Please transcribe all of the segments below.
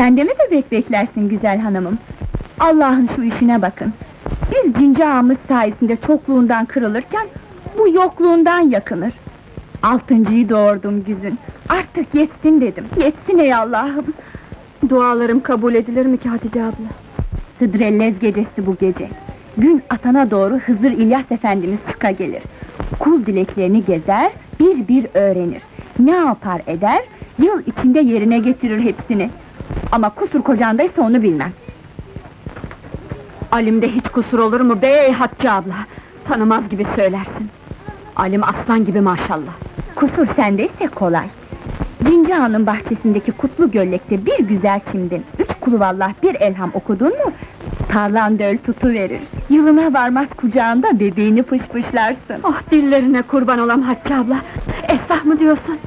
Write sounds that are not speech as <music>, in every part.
Sen de mi bebek beklersin güzel hanımım? Allah'ın şu işine bakın. Biz cinci ağamız sayesinde çokluğundan kırılırken... ...bu yokluğundan yakınır. Altıncıyı doğurdum güzün. Artık yetsin dedim. Yetsin ey Allah'ım. Dualarım kabul edilir mi ki Hatice abla? Hıdrellez gecesi bu gece. Gün atana doğru Hızır İlyas Efendimiz çıka gelir. Kul dileklerini gezer, bir bir öğrenir. Ne yapar eder, yıl içinde yerine getirir hepsini. Ama kusur kocandaysa onu bilmem. Alim'de hiç kusur olur mu bey Hatice abla? Tanımaz gibi söylersin. Alim aslan gibi maşallah. Kusur sendeyse kolay. Cinci Han'ın bahçesindeki kutlu göllekte bir güzel çimdin, üç kuluvallah bir elham okudun mu... ...tarlan döl tutuverir. Yılına varmaz kucağında bebeğini pışpışlarsın. Oh dillerine kurban olam Hatice abla. Esah mı diyorsun?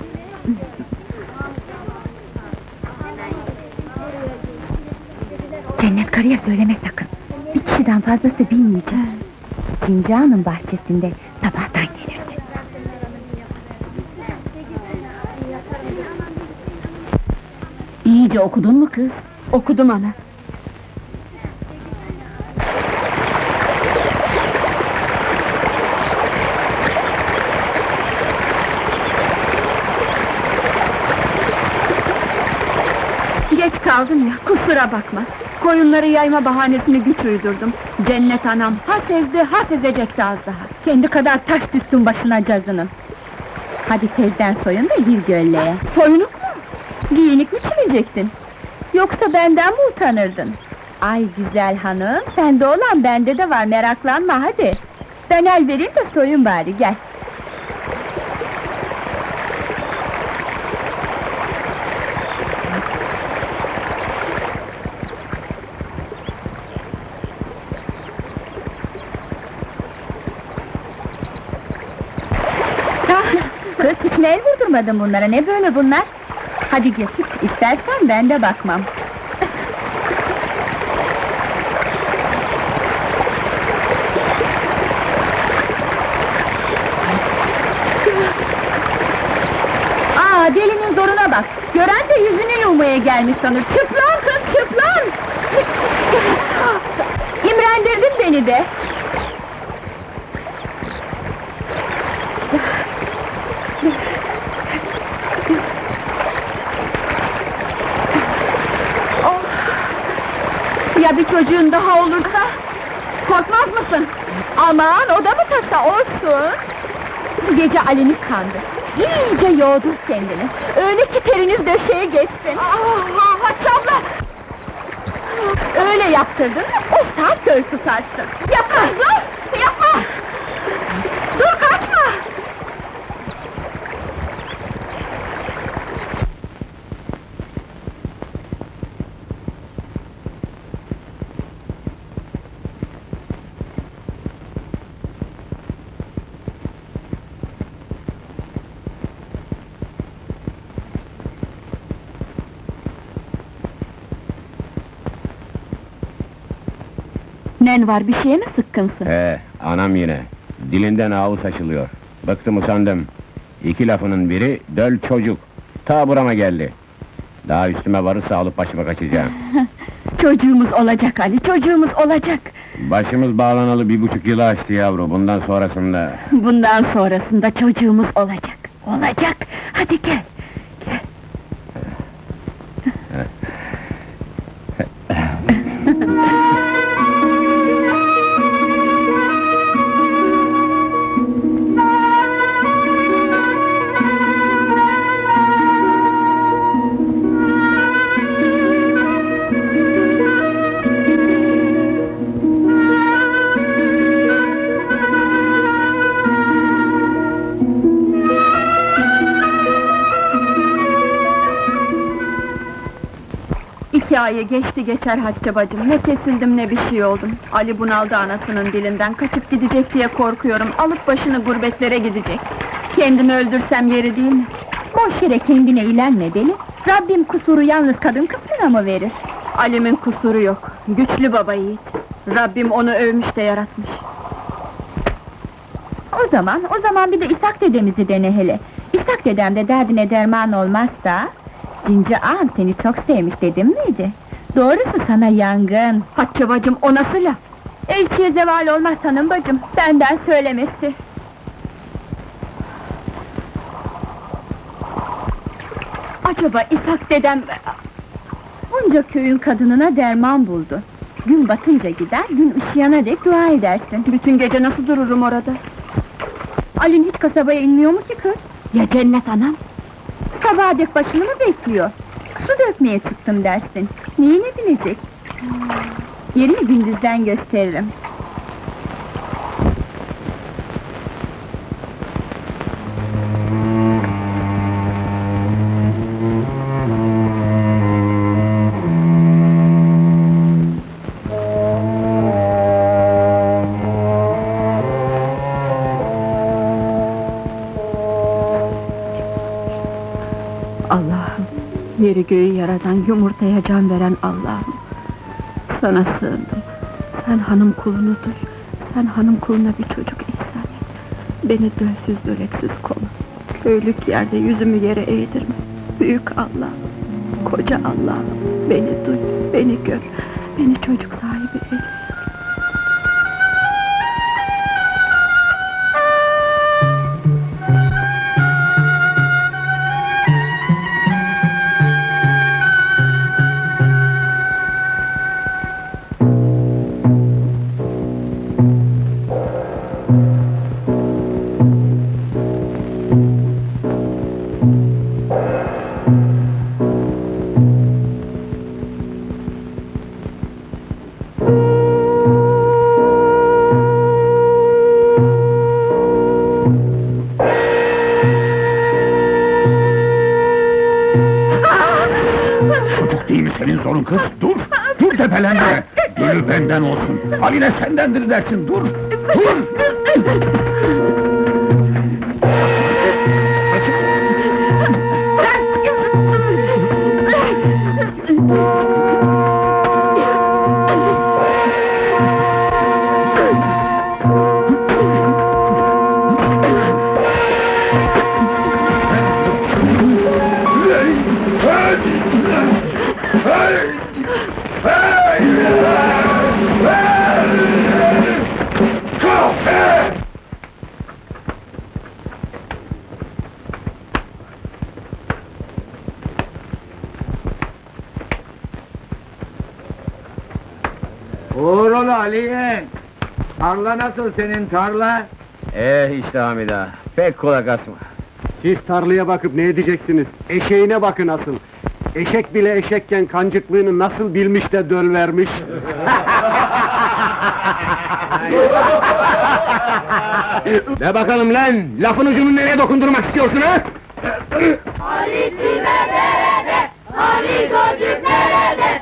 Cennet karıya söyleme sakın. Bir kişiden fazlası bilmeyecek. Cinci Han'ın bahçesinde sabahtan gelirsin. İyice okudun mu kız? Okudum ana. Kaldım ya, kusura bakma. Koyunları yayma bahanesini güç uydurdum. Cennet anam, ha sezdi, ha sezecekti az daha. Kendi kadar taş düştün başına cazının. Hadi tezden soyun da gir gölleye. Soyunuk mu? Giyinik mi çilecektin? Yoksa benden mi utanırdın? Ay güzel hanım, sende olan bende de var, meraklanma hadi. Ben el vereyim de soyun bari, gel. Kız hiç el vurdurmadın bunlara, ne böyle bunlar? Hadi gir, istersen ben de bakmam. Aa, delinin zoruna bak! Gören de yüzünü yumaya gelmiş sanır. Çıplan kız, çıplan! İmrendirdin beni de! Bir çocuğun daha olursa? Korkmaz mısın? Aman, o da mı tasa olsun? Bu gece Ali'ni kandır. İyice yoğdur kendini. Öyle ki teriniz döşeye geçsin. Ah, Hatice abla! Öyle yaptırdın mı, o saat göl tutarsın. Yapma, dur! Yapma! Dur, kaçma! Nen var, bir şeye mi sıkkınsın? He, anam yine. Dilinden ağız açılıyor. Bıktım usandım. İki lafının biri, döl çocuk. Ta burama geldi. Daha üstüme varırsa alıp başıma kaçacağım. <laughs> Çocuğumuz olacak Ali, çocuğumuz olacak! Başımız bağlanalı bir buçuk yılı aştı yavru. Bundan sonrasında... Bundan sonrasında çocuğumuz olacak, olacak! Hadi gel! İki ayı geçti geçer Hatice bacım. Ne kesildim ne bir şey oldum. Ali bunaldı anasının dilinden. Kaçıp gidecek diye korkuyorum. Alıp başını gurbetlere gidecek. Kendimi öldürsem yeri değil mi? Boş yere kendine ilenme deli! Rabbim kusuru yalnız kadın kısmına mı verir? Ali'min kusuru yok. Güçlü baba yiğit. Rabbim onu övmüş de yaratmış. O zaman, o zaman bir de İshak dedemizi dene hele! İshak dedem de derdine derman olmazsa... Cinci ağam seni çok sevmiş dedim miydi? Doğrusu sana yangın. Hatice bacım o nasıl laf? Elçiye zeval olmaz hanım bacım, benden söylemesi. Acaba İshak dedem... Bunca köyün kadınına derman buldu. Gün batınca gider, gün ışıyana dek dua edersin. Bütün gece nasıl dururum orada? Alin hiç kasabaya inmiyor mu ki kız? Ya cennet anam? Sabaha dek başını mı bekliyor? Su dökmeye çıktım dersin. Neyini bilecek? Yerini gündüzden gösteririm. Yeri göğü yaradan, yumurtaya can veren Allah'ım. Sana sığındım. Sen hanım kulunu duy. Sen hanım kuluna bir çocuk ihsan et. Beni dölsüz döleksiz koru. Köylük yerde yüzümü yere eğdirme. Büyük Allah'ım, koca Allah'ım. Beni duy, beni gör. Beni çocuk sahibi eyle. Sorun kız? Dur! Dur tepelenme! Gülü benden olsun! Haline sendendir dersin, dur! Dur! Uğurlu Aliye! Tarla nasıl senin tarla? Eh işte Hamida, pek kulak asma. Siz tarlaya bakıp ne edeceksiniz? Eşeğine bakın asıl. Eşek bile eşekken kancıklığını nasıl bilmiş de döl vermiş. <laughs> De bakalım lan, lafın ucunu nereye dokundurmak istiyorsun ha? Ali'ciler nerede? Ali çocuk nerede?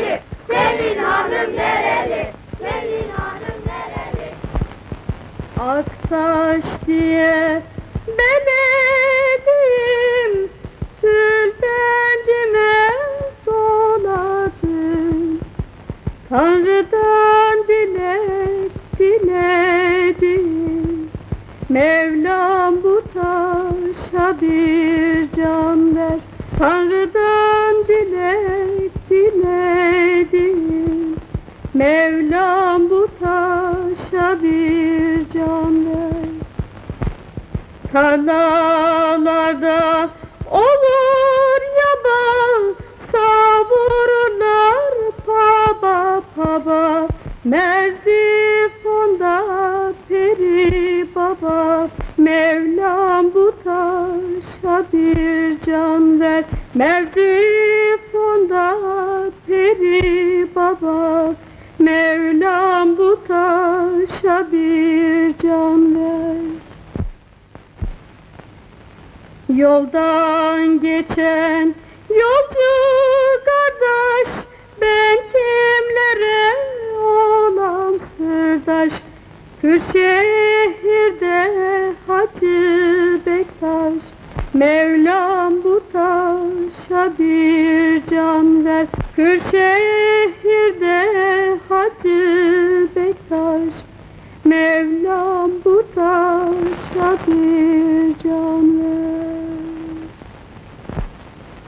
Aktaş diye beledim. Tülbendime doladım Tanrı'dan dilek diledim Mevlam bu taşa bir can ver. Tanrı'dan dilek diledim Mevlam bu taşa bir can ver Tarlalarda olur yaban Savururlar paba paba. Merzifon'da peri baba. Mevlam bu taşa bir can ver Merzifon'da peri baba. Mevlam bu başa bir can ver. Yoldan geçen yolcu kardeş Ben kimlere olam sırdaş? Kür şehirde Hacı Bektaş Mevlam bu taşa bir can ver. Kür Hacı Mevlam bu taşa bir can ver